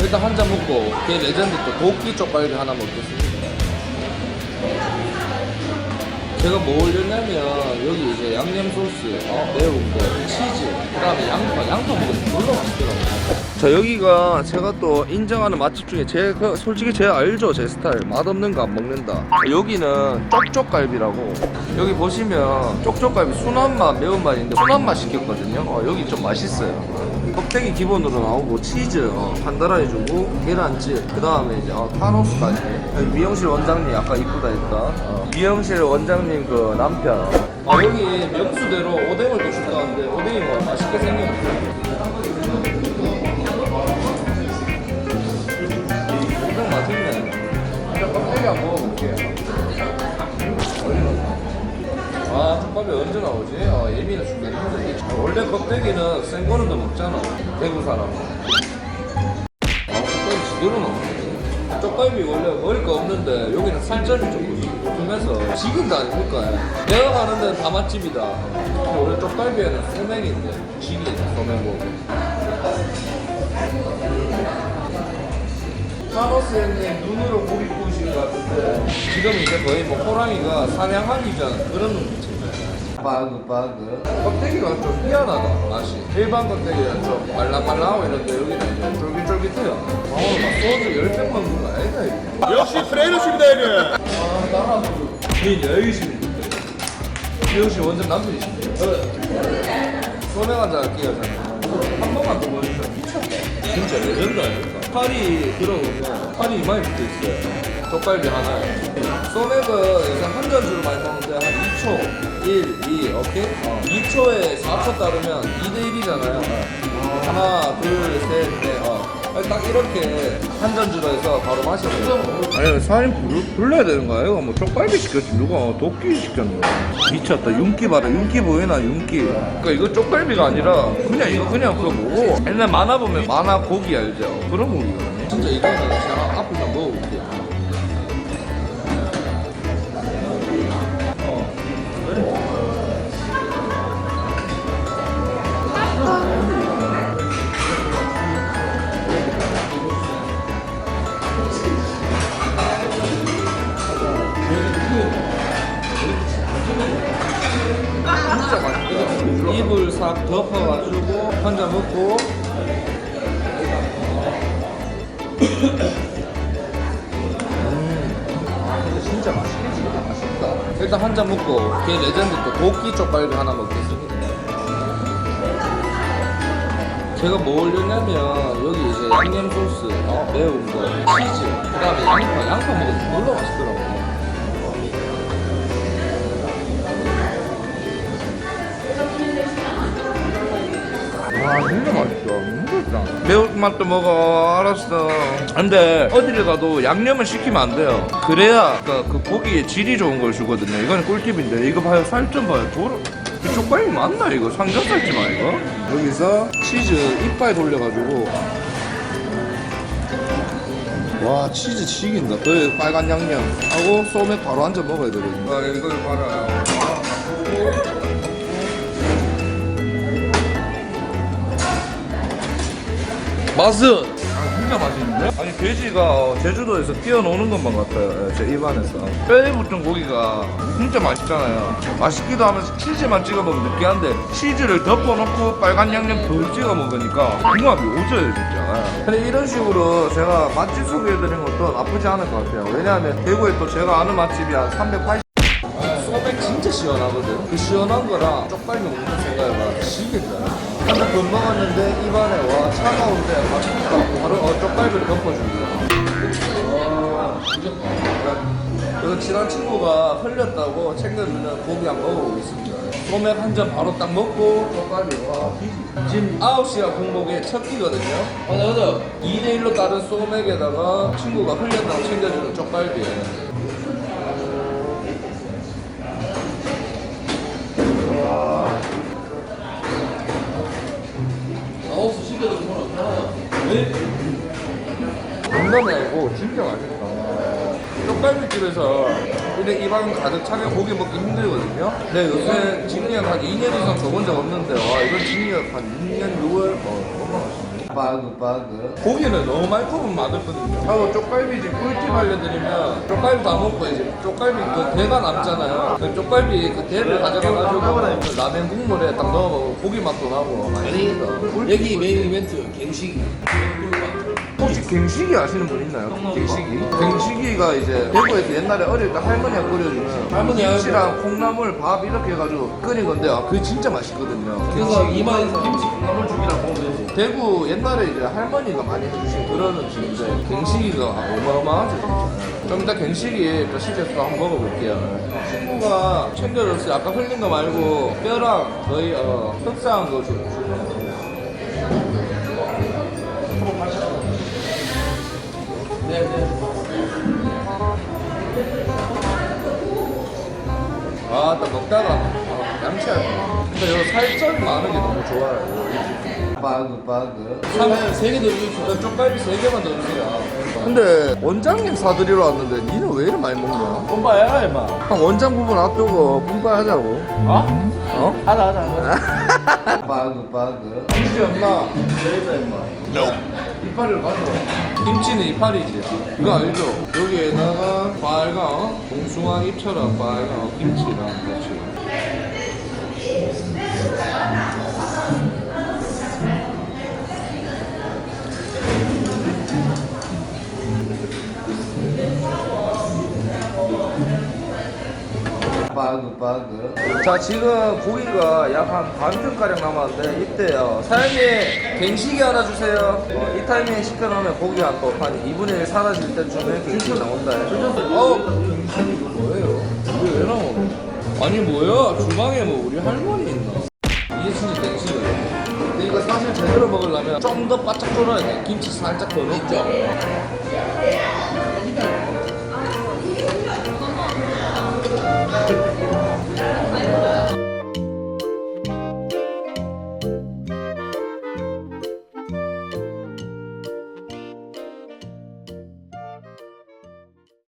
일단 한 잔 먹고 그 레전드 또 도끼 쪽갈비 하나 먹겠습니다. 제가 뭐 올렸냐면 여기 이제 양념 소스, 어, 매운 거, 치즈, 그다음에 양파, 양파 먹으면 별로 맛있더라고요. 자 여기가 제가 또 인정하는 맛집 중에 제가 솔직히 제가 알죠 제 스타일 맛없는 거 안 먹는다. 여기는 쪽쪽갈비라고 여기 보시면 쪽쪽갈비 순한 맛, 매운 맛인데 순한 맛 시켰거든요. 어, 여기 좀 맛있어요. 껍데기 기본으로 나오고 치즈 어, 간단하게 계란찜 그 다음에 이제 어, 타노스까지. 여기 미영실 원장님 아까 이쁘다 했다. 어, 미영실 원장님 그 남편. 아 여기 명수대로 오뎅을 또 준다는데 오뎅이 뭐 맛있게 생겼어요 오뎅 맛있네. 껍데기 한번 먹어볼게요. 아, 족밥이 언제 나오지? 아, 예민해. 아, 원래 껍데기는 생거 먹잖아. 대구 사람은. 아, 족밥이 지대로 나오네. 쪽갈비 원래 먹을 거 없는데 여기는 살점이 조금 두면서 지금도 아닙니까? 내가 가는 데는 다 맛집이다. 근데 원래 쪽갈비에는 소맥인데 지기 소맥 먹고. 타노스 형님 눈으로 고기 구우신 것 같은데 지금 이제 거의 뭐 호랑이가 사냥하기 전 그런 눈빛 바그 바그 껍데기가 좀 희한하다 맛이. 일반 껍데기는 좀 말랑말랑하고 이런데 여기는 이제 쫄깃쫄깃해요. 아 오늘 막 소주 10병 먹는 거 아니다 이거. 역시 프레이너십니다 형님 아 나라도 민 여유십니다 역시 완전 남편이십니다 소맥 한잔 할게요 저는. 한 번만 더 보여주세요. 미쳤다 진짜 레전드 아닙니까? 팔이 들어오면 팔이 이마에 붙어 있어요. 족갈비 하나에. 소맥은 한 잔주로 많이 먹는데 한 2초 1, 2 오케이? 어. 2초에 4초 따르면 2대 1이잖아요 하나 둘셋넷 어. 딱 이렇게 한 잔주로 해서 바로 마시면 아니 사장님 불, 불러야 되는 거 아니에요? 뭐 쪽갈비 시켰지 누가 도끼 시켰노 미쳤다 윤기 봐라 윤기 보이나 윤기 그러니까 이거 쪽갈비가 아니라 그냥 이거 그냥 그거 뭐고 옛날 만화 보면 만화 고기 알죠? 그런 고기거든요 진짜 이거는 제가 앞으로 한번 먹어볼 진짜 맛있거든요 입을 싹 덮어가지고 한잔 먹고. 아 근데 진짜 맛있게 진짜 맛있다. 일단 한 잔 먹고 걔 레전드 또 도끼 쪽갈비 하나 먹겠습니다. 제가 뭐 올렸냐면 여기 이제 양념 소스, 어, 매운 거, 치즈, 그 다음에 양파, 양파 먹으면 별로 맛있더라고요 와 진짜 맛있다 너무 맛있다. 매운맛도 먹어. 알았어. 근데 어디를 가도 양념을 시키면 안 돼요. 그래야 그, 그 고기의 질이 좋은 걸 주거든요. 이건 꿀팁인데 이거 봐요. 살 좀 봐요. 도로 이 쪽갈비 맞나 이거? 삼겹살집 아 이거? 여기서 치즈 이빨 돌려가지고. 와 치즈 지긴다. 그 빨간 양념 하고 소맥 바로 한잔 먹어야 되거든요. 아 이걸 봐라 맛은 아, 진짜 맛있는데? 아니 돼지가 어, 제주도에서 뛰어노는 것만 같아요 예, 제 입안에서 뼈에 붙은 고기가 진짜 맛있잖아요 맛있기도 하면서 치즈만 찍어 먹으면 느끼한데 치즈를 덮어놓고 빨간 양념 더 찍어 먹으니까 궁합이 오져요 진짜 예. 근데 이런 식으로 제가 맛집 소개해드리는 것도 나쁘지 않을 것 같아요 왜냐하면 대구에 또 제가 아는 맛집이 한 380. 시원하거든. 그 시원한 거랑 쪽갈비 먹는 생각해봐. 지겠다. 한번 더 먹었는데 입안에 와 차가운데 맛있다. 바로 어, 쪽갈비를. 와, 진짜. 그래서 친한 친구가 흘렸다고 챙겨주는 고기 한번 먹어보겠습니다. 소맥 한 잔 바로 딱 먹고 쪽갈비 와. 지금 9시가 공복에 첫 끼거든요. 맞아 맞아. 2대1로 따른 소맥에다가 친구가 흘렸다고 챙겨주는 쪽갈비에 아 쪽갈비집에서 이렇게 입안 가득 차게 고기 먹기 힘들거든요. 근데 요새 징리학 한 2년 이상 줘본 적 없는데 와 이건 징리학 한 6년 6월? 어. 바그 바그. 고기는 너무 많이 구우면 맛없거든요. 하고 쪽갈비 지금 꿀팁 알려드리면 쪽갈비 다 먹고 이제 쪽갈비 그 대가 남잖아요. 그 쪽갈비 그 대를 가져가가지고 그 라면 국물에 딱 넣어 고기 맛도 나고 맛있습니다 여기 메인 이벤트 갱식 갱식이 아시는 분 있나요? 갱식이? 갱식이가 이제 대구에서 옛날에 어릴 때 할머니가 끓여주는 할머니가 김치랑 콩나물 밥 이렇게 해가지고 끓인 건데 아, 그게 진짜 맛있거든요. 그래서 이마에서 김치 콩나물 죽이랑 먹으면 되지. 대구 옛날에 이제 할머니가 많이 해주신 그런 음식인데 갱식이가 어마어마하죠 진짜. 좀 이따 갱식이 또 시켜서 한번 먹어볼게요. 친구가 챙겨줬어요. 아까 흘린 거 말고 뼈랑 거의 어, 흑사한 거 주- 근데 이거 살점이 많은 게 너무 좋아요. 바그 바그. 세개 더 주십시오 쪽갈비 세 개만 더 주세요. 근데 원장님 사드리러 왔는데 니는 왜 이렇게 많이 먹냐? 본바야 임마 형 원장 부분 놔두고 분발하자고. 어? 어? 하자 하자 하자 바그 바그. 김치 엄마. 여기다 임마 이파리를 가져와. 김치는 이파리지. 이거 알죠? 여기에다가 빨간 어? 봉숭아 잎처럼 어, 김치랑 같이. 바그 자 지금 고기가 약 한 반튼가량 남았는데 이때요. 사장님 갱식이 하나 주세요. 어, 이 타이밍에 시켜놓으면 고기가 또한 2분의 1 사라질 때쯤에 갱식이 나온다 어? 갱식이 이거 뭐예요? 이게 왜 나오노? 아니 뭐야? 주방에 뭐 우리 할머니 있나? 이게 진짜 갱식이에요. 근데 이거 사실 제대로 먹으려면 좀 더 바짝 졸아야 돼. 김치 살짝 더 넣고